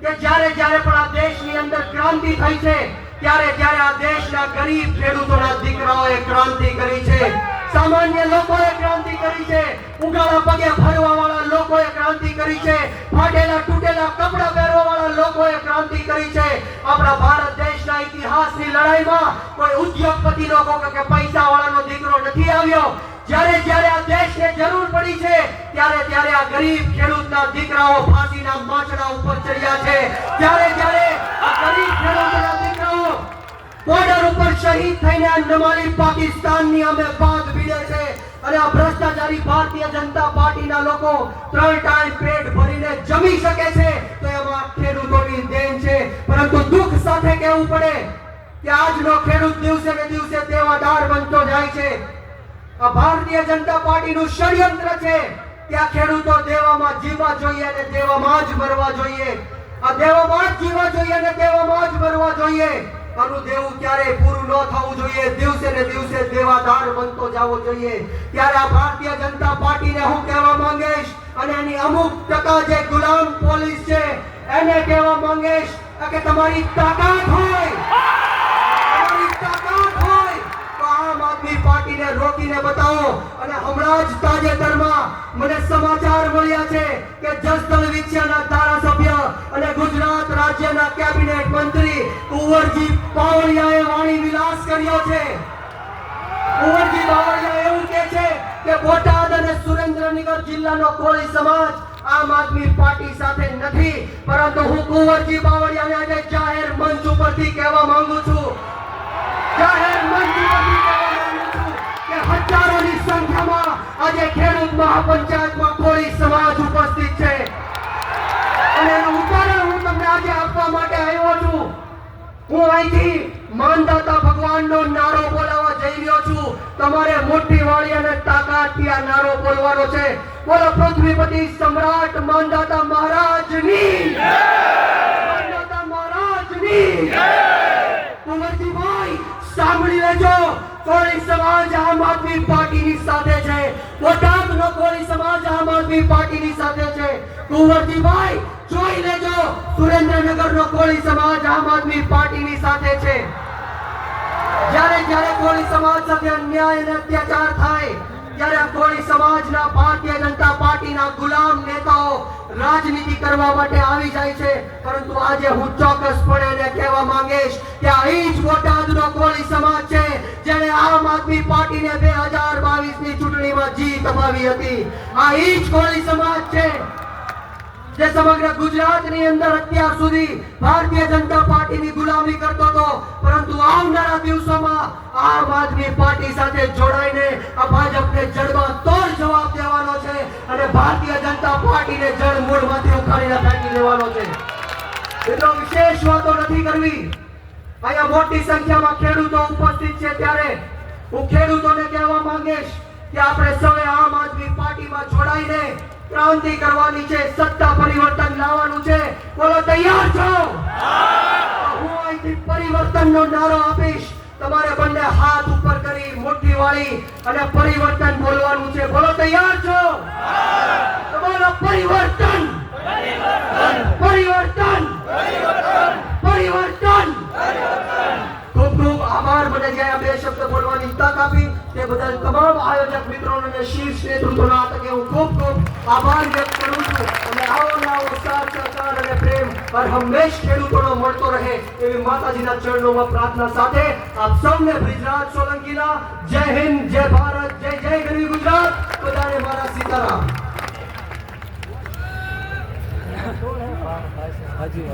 કે જ્યારે જ્યારે પણ આ દેશની અંદર ક્રાંતિ થઈ છે, ત્યારે ત્યારે આ દેશના ગરીબ ખેડૂતોના દીકરાઓએ ક્રાંતિ કરી છે, સામાન્ય લોકોએ ક્રાંતિ કરી છે, ઉગાડા પગે ફરવા વાળા લોકોએ ક્રાંતિ કરી છે, ફાટેલા તૂટેલા કપડા પહેરવા વાળા લોકોએ ક્રાંતિ કરી છે, આપણા ભારત દેશના ઇતિહાસની લડાઈમાં કોઈ ઉદ્યોગપતિ કોઈ કે પૈસા વાળાનો દીકરો નથી આવ્યો જ્યારે જ્યારે આ દેશને જરૂર પડી છે, ત્યારે ત્યારે આ ગરીબ ખેડૂતના દીકરાઓ ફાંસીના માંચડા ઉપર ચડ્યા છે. ત્યારે ત્યારે આ ગરીબ ખેડૂતના દીકરાઓ બોર્ડર ઉપર શહીદ થઈને નમાલી પાકિસ્તાનની અમે બાદ ભીડે છે અને આ ભ્રષ્ટાચારી ભારતીય જનતા પાર્ટીના લોકો ત્રણ ટાઈમ પેટ ભરીને જમી શકે છે, તો એમાં ખેડૂતોની દેન છે. પરંતુ દુઃખ સાથે કહેવું પડે કે આજનો ખેડૂત દિવસે ને દિવસે દેવાદાર બનતો જાય છે. ભારતીય જનતા પાર્ટીનું ષડયંત્ર છે ત્યાં ખેડૂતો દેવામાં જીવવા જોઈએ અને દેવામાં જ મરવા જોઈએ. આ દેવામાં જ જીવવા જોઈએ અને દેવામાં જ મરવા જોઈએ. આનું દેવું ક્યારેય પૂરું ન થવું જોઈએ. દિવસે ને દિવસે દેવાદાર બનતો જવો જોઈએ. ત્યારે આ ભારતીય જનતા પાર્ટીને હું કહેવા માંગીશ અને એની અમુક ટકા જે ગુલામ પોલીસ છે, એને કહેવા માંગીશ કે તમારી તાકાત હોય. રોકીને બતાવો. અને હમણાં જ તાજેતરમાં મને સમાચાર મળ્યા છે કે જસદણ વિછિયાના ધારાસભ્ય અને ગુજરાત રાજ્યના કેબિનેટ મંત્રી કુંવરજી બાવળિયાએ વાણી વિલાસ કર્યો છે. કુંવરજી બાવળિયા એવું કહે છે કે બોટાદ અને સુરેન્દ્રનગર જિલ્લાનો કોળી સમાજ આમ આદમી પાર્ટી સાથે નથી. પરંતુ હું કુંવરજી બાવળિયાને આજે જાહેર મંચ ઉપરથી કહેવા માંગુ છું ખેડૂત મહાપંચાયતમાં કોળી સમાજ ઉપસ્થિત છે. અને એનું ઉદાહરણ હું તમને આજે આપવા માટે આવ્યો છું. હું અહીંથી માનદાતા ભગવાનનો નારો બોલાવવા જઈ રહ્યો છું. તમારે મોટી વાળી અને તાકાતથી આ નારો બોલવાનો છે. બોલો, પૃથ્વીપતિ સમ્રાટ માનદાતા મહારાજની માનદાતા મહારાજની કુંવરજીભાઈ, સાંભળી લેજો. કોળી સમાજ આમ આદમી પાર્ટીની સાથે છે. બોટાદનો કોળી સમાજ આમ આદમી પાર્ટીની સાથે છે. કુંવરજીભાઈ, જોઈ લેજો, સુરેન્દ્રનગરનો કોળી સમાજ આમ આદમી પાર્ટીની સાથે છે. જ્યારે જ્યારે કોળી સમાજ સાથે અન્યાય અને અત્યાચાર થાય, ત્યારે કોળી સમાજના ભારતીય જનતા પાર્ટીના ગુલામ નેતાઓ રાજનીતિ કરવા માટે આવી જાય છે. પરંતુ આજે હું ચોક્કસપણે એને કહેવા માંગીશ કે ઈ જ બોટાદનો કોળી સમાજ છે, જેણે આમ આદમી પાર્ટીને બે હજાર બાવીસની ચૂંટણીમાં જીત અપાવી હતી. અહીં જ કોળી સમાજ છે, જે સમગ્ર ગુજરાતની અંદર અત્યાર સુધી ભારતીય જનતા પાર્ટીની ગુલામી કરતો હતો. પરંતુ આવનારા દિવસોમાં આમ આદમી પાર્ટી સાથે જોડાઈને આ ભાજપને જડમાં તોડ જવાબ દેવાનો છે અને ભારતીય જનતા પાર્ટીને જળ મૂળમાંથી ઉખાડીને ફેંકી દેવાનો છે. મિત્રો, વિશેષ વાતો નથી કરવી. અહીંયા મોટી સંખ્યામાં ખેડૂતો ઉપસ્થિત છે ત્યારે હું ખેડૂતોને કહેવા માંગીશ કે આપણે સૌએ આમ આદમી પાર્ટીમાં જોડાઈને ક્રાંતિ કરવાની છે, સત્તા પરિવર્તન લાવવાનું છે. બોલો, તૈયાર છો? હું. અહીંથી પરિવર્તનનો નારો આપીશ. તમારે બંને હાથ ઉપર કરી મુઠ્ઠી વાળી અને પરિવર્તન બોલવાનું છે. બોલો, તૈયાર છો? તમારો પરિવર્તન પરિવર્તન ખૂબ ખૂબ આભાર મને જે આ બે શબ્દ બોલવાની તક આપી તે બદલ તમામ આયોજક મિત્રોને શીર્ષ નેતૃત્વના તકે હું ખૂબ ખૂબ આભાર વ્યક્ત કરું છું. અને આવો ને સાથ, સહકાર અને પ્રેમ પર હંમેશ ખેડૂતોનો મળતો રહે એવી માતાજીના ચરણોમાં પ્રાર્થના સાથે આપ સૌને બ્રિજરાજ સોલંકીના જય હિન્દ, જય ભારત, જય જય ગરવી ગુજરાત. બધાને મારા સીતારામ. હાજી.